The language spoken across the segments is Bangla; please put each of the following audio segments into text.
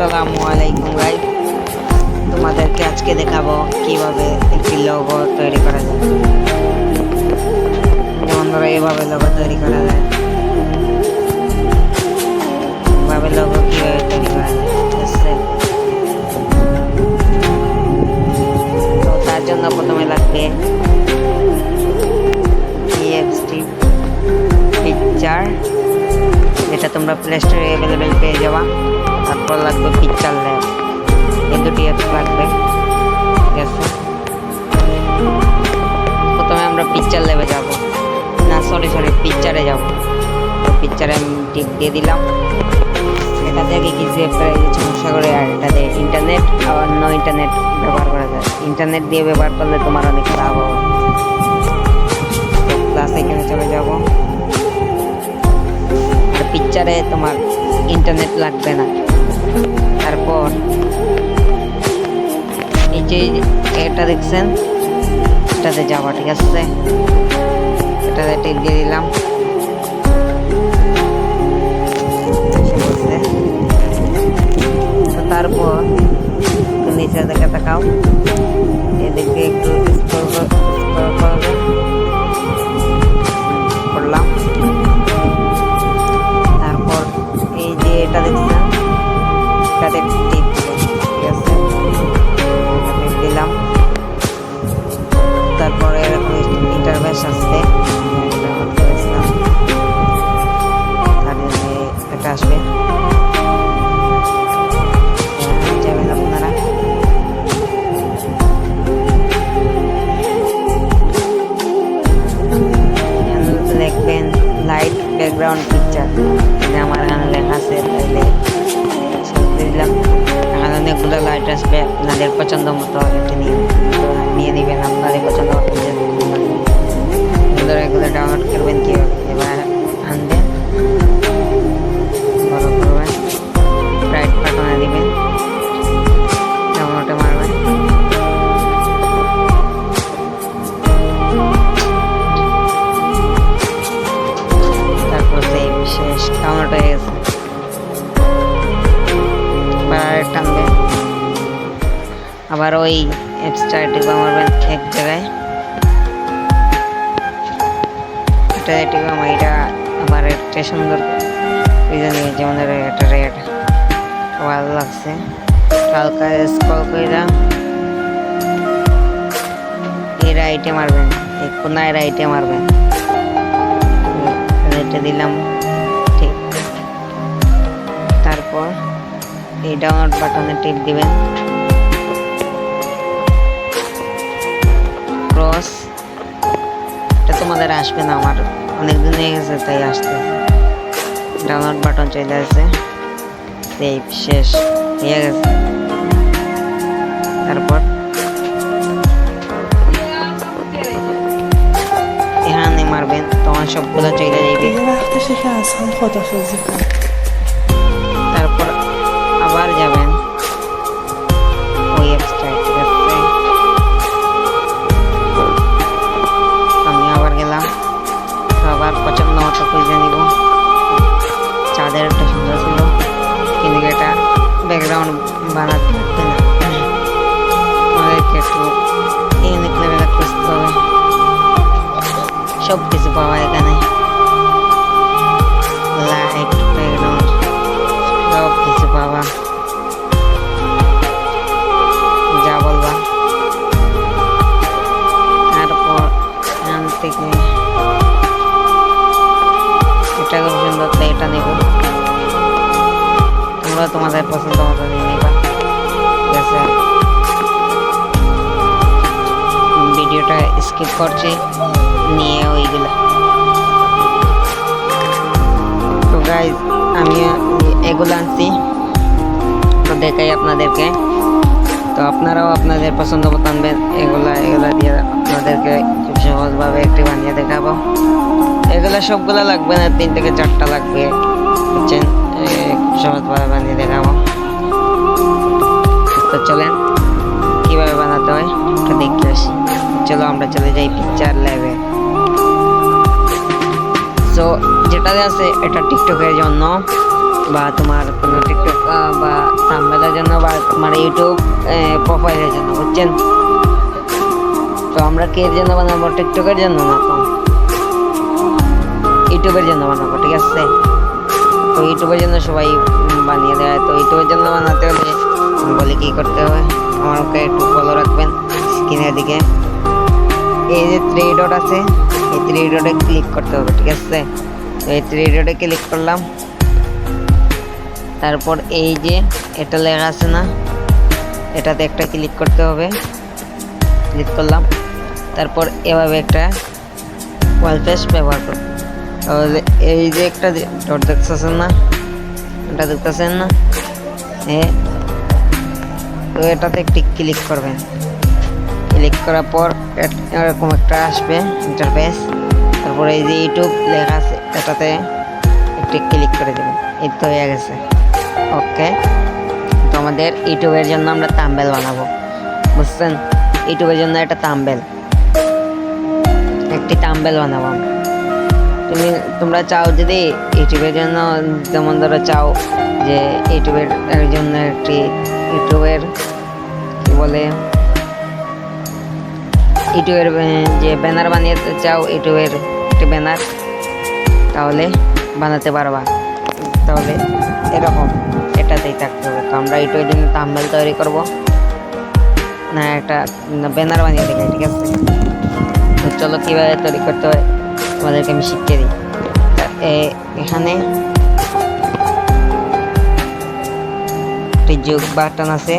আসসালামু ভাই। তোমাদেরকে আজকে দেখাবো কীভাবে একটি লোগো তৈরি করা যায়। যেমন ধরো, এভাবে লোগো তৈরি করা যায়। এভাবে লোগো কীভাবে তৈরি করা যায় তার জন্য প্রথমে লাগবে ইএফসটি পিকচার যেটা তোমরা প্লে স্টোরে অ্যাভেলেবেল পেয়ে যাবা। তারপর লাগবে পিকচার ল্যাব এই দুটি লাগবে। ঠিক আছে। প্রথমে আমরা পিকচার ল্যাবে যাব। না সরি সরি পিকচারে যাব। পিকচারে আমি টিপ দিয়ে দিলাম। এটা থেকে কি যে সমস্যা করে, আর এটাতে ইন্টারনেট আর অন্য ইন্টারনেট ব্যবহার করা যায়। ইন্টারনেট দিয়ে ব্যবহার করলে তোমার অনেক লাভ হবে। প্লাস এখানে চলে যাব? পিকচারে তোমার ইন্টারনেট লাগবে না। তারপর যে এটা দেখছেন, এটাতে যাওয়া ঠিক আছে এটাতে টিপ দিয়ে দিলাম। তারপর নিচের দিকে তাকাও। এদিকে একটু আপনাদের পছন্দ মতো এটা নিয়ে নিয়ে নেবেন আপনাদের পছন্দ মতো সুন্দর এগুলো ডাউনলোড করবেন কি এবার আনবেন বড় করবেন। রাইট বাটনে দিবেন। ডাউনলোডে মারবেন। তারপর সেই শেষ ডাউনলোড হয়ে গেছে। এবার আর টানবে আবার ওই অ্যাপসটা টিপা মারবেন এক জায়গায়। এটা আমার এটা একটা সুন্দর যেমন এটা রেড ভালো লাগছে। হালকা স্ক্রল করে এই রাইটে মারবেন, এই কোনায় রাইটে মারবেন। রাইটে দিলাম, ঠিক। তারপর এই ডাউনলোড বাটনে টিপ দিবেন। তোমাদের আসবে না, আমার অনেক দিন হয়ে গেছে, তাই আসতে। ডাউনলোড বাটন চলে আসছে। সেভ শেষ, হয়ে গেছে। তারপর? এখানে মারবেন তোমার সবগুলো চলে যাবে। সব কিছু পাওয়া এখানে। লাইট ব্যাকগ্রাউন্ড সব কিছু পাবা যা বলবা। তারপর এখান থেকে এটা খুব সুন্দর তাই এটা নেব। তোমরা তোমাদের পছন্দ মতো নিয়ে নেবা। ভিডিওটা স্কিপ করছি। নিয়ে তো গাইজ আমি এগুলো আনছি। তো দেখাই আপনাদেরকে। তো আপনারাও আপনাদের পছন্দ মতো আনবেন। এগুলা এগুলা দিয়ে আপনাদেরকে খুব সহজভাবে একটি বানিয়ে দেখাবো। এগুলা সবগুলা লাগবে না, তিন থেকে চারটা লাগবে। বুঝছেন? খুব সহজভাবে বানিয়ে দেখাবো। তো চলেন, কীভাবে বানাতে হয় একটু দেখতে আসি। চলো আমরা চলে যাই পিকচার ল্যাবে যেটাতে আছে, এটা টিকটকের জন্য বা তোমার কোনো টিকটক বা থাম্বেল ইউটিউব প্রোফাইলের জন্য, বুঝছেন? তো আমরা কে জন্য বানাবো? টিকটকের জন্য না তো? ইউটিউবের জন্য বানাবো, ঠিক আছে? তো ইউটিউবের জন্য সবাই বানিয়ে দেয়। তো ইউটিউবের জন্য বানাতে হলে বলি কি করতে হবে? আমাকে একটু ফলো রাখবেন স্ক্রিনের দিকে। এই যে থ্রি ডট আছে, এই থ্রি ডটে ক্লিক করতে হবে, ঠিক আছে? এই থ্রি ডটে ক্লিক করলাম। তারপর এই যে এটা লেখা আছে না, এটাতে একটা ক্লিক করতে হবে। ক্লিক করলাম। তারপর এভাবে একটা ওয়াল পেজ ব্যবহার করব। তাহলে এই যে একটা ডট দেখতেছেন না, এটা দেখতেছেন না? এ তো এটাতে একটি ক্লিক করবেন। ক্লিক করার পর এরকম একটা আসবে ইন্টারফেস তারপরে এই যে ইউটিউব লেখা আছে এটাতে একটি ক্লিক করে দেবেন। এই তো হয়ে গেছে। ওকে তো আমাদের ইউটিউবের জন্য আমরা তাম্বেল বানাবো। বুঝছেন? ইউটিউবের জন্য একটা তাম্বেল একটি তাম্বেল বানাবো আমরা। তুমি, তোমরা চাও যদি ইউটিউবের জন্য, যেমন ধরো চাও যে ইউটিউবের জন্য একটি ইউটিউবের কি বলে? ইউটিউবের যে ব্যানার বানিয়ে চাও ইউটিউবের একটি ব্যানার তাহলে বানাতে পারবা। তাহলে এরকম এটাতেই থাকতে হবে। তো আমরা ইউটিউবের জন্য তাম্বেল তৈরি করব। না, একটা ব্যানার বানিয়ে দেখাই, ঠিক আছে? তো চলো কীভাবে তৈরি করতে হয়, তোমাদেরকে আমি শিখিয়ে দিই। এখানে একটি যোগ বাটন আছে।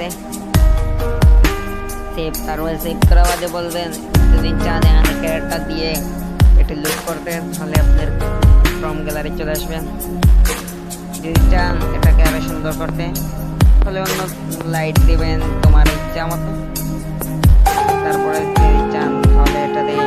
আছে। সেভ তারপরে সেভ করাবাদে বলবেন, যদি চান এখানে ক্যারেক্টারটা দিয়ে একটু লুক করতে, তাহলে আপনার ফ্রম গ্যালারি চলে আসবেন। যদি চান এটাকে আরও সুন্দর করতে, তাহলে অন্য লাইট দিবেন তোমার ইচ্ছা মতো। তারপরে যদি চান তাহলে এটা দিয়ে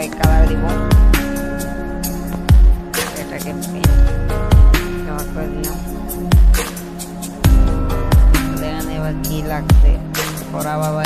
esto es cadáver. Esta que es No me acuerdo. Aquí la que por abajo.